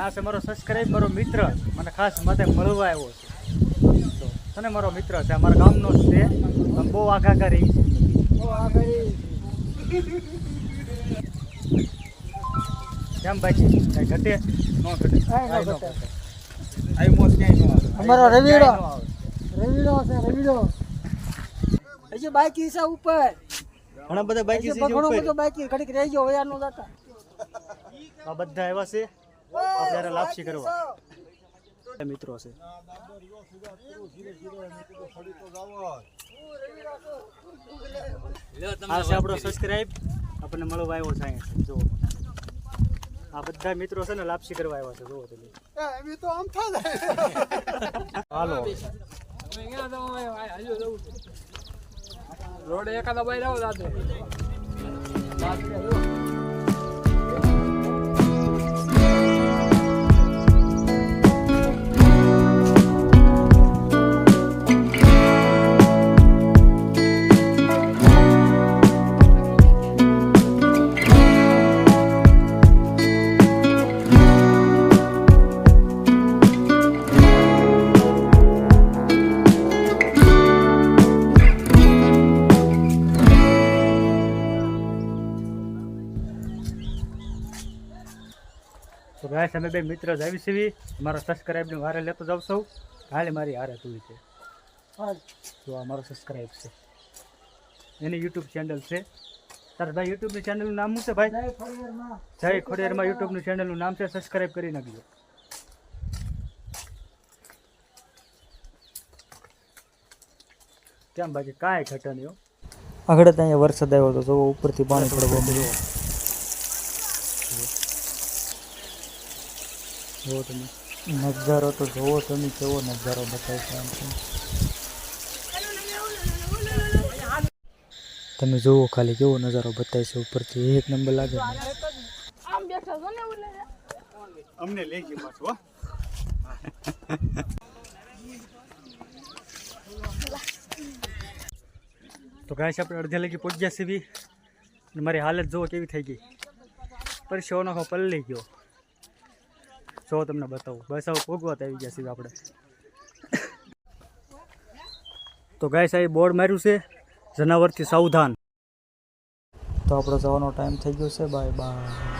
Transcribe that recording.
આ છે મારો સબસ્ક્રાઈબ મારો મિત્ર. મને ખાસ માટે મળવા આવ્યો છે. તો તને મારો મિત્ર છે. અમારા ગામનો જ છે. બહુ આઘા કરી કેમ બાકી કઈ ઘટે? ન ઘટે. આઈ મોત ક્યાંય ન આવે. અમારો રવિડો. આવે. રવિડો છે રવિડો. હજી બાકી છે ઉપર. ઘણા બધા બાકી છે ઘણો બધો બાકી. ઘડીક રહી ગયો વયા દાતા આ બધા એવા છે. આપણે હારે લાપસી કરવા મિત્રો છે આ છે આપણો સબસ્ક્રાઇબ આપણને મળવા આવ્યો છે અહીંયા જુઓ. આ બધા મિત્રો છે ને લાપસી કરવા આવ્યા છે. જુઓ તમે. હાલો. રોડ એકાદા બહાર આવો દાદે. તો ભાઈ અમે બે મિત્રો જ આવી સીવી મારો સબસ્ક્રાઈબનું વારે લેતો જાવ સૌ હાલે મારી હારે તુલી છે. તો આ મારો સબસ્ક્રાઈબ છે. એની યુટ્યુબ ચેનલ છે. તારા ભાઈ યુટ્યુબની ચેનલનું નામ શું છે ભાઈ? જય ખોડિયારમાં. યુટ્યુબનું ચેનલનું નામ છે. સબસ્ક્રાઈબ કરી નાખજો. કેમ બાકી કાંઈ ઘટે નહીં આગળ ત્યાં વરસાદ આવ્યો હતો જોવો ઉપરથી પાણી પડવા મળ્યું જુઓ તમે નજારો તો જોવો તમે કેવો નજારો બતાવે છે આમ તો. તમે જુઓ ખાલી કેવો નજારો બતાવે છે ઉપરથી એક નંબર લાગે ને. અમને લઈ ગઈ પાછું હો તો ગાય આપણે અડધે લગી પહોંચ્યા સીવી અને મારી હાલત જુઓ કેવી થઈ ગઈ પરસેવો નખો પલળી ગયો જો તમને બતાવું. બસ હવે ભોગવત આવી ગયા સીવી આપણે. તો ગાય સાહેબ બોર્ડ માર્યું છે જનાવરથી સાવધાન. તો આપણો જવાનો ટાઈમ થઈ ગયો છે. Bye bye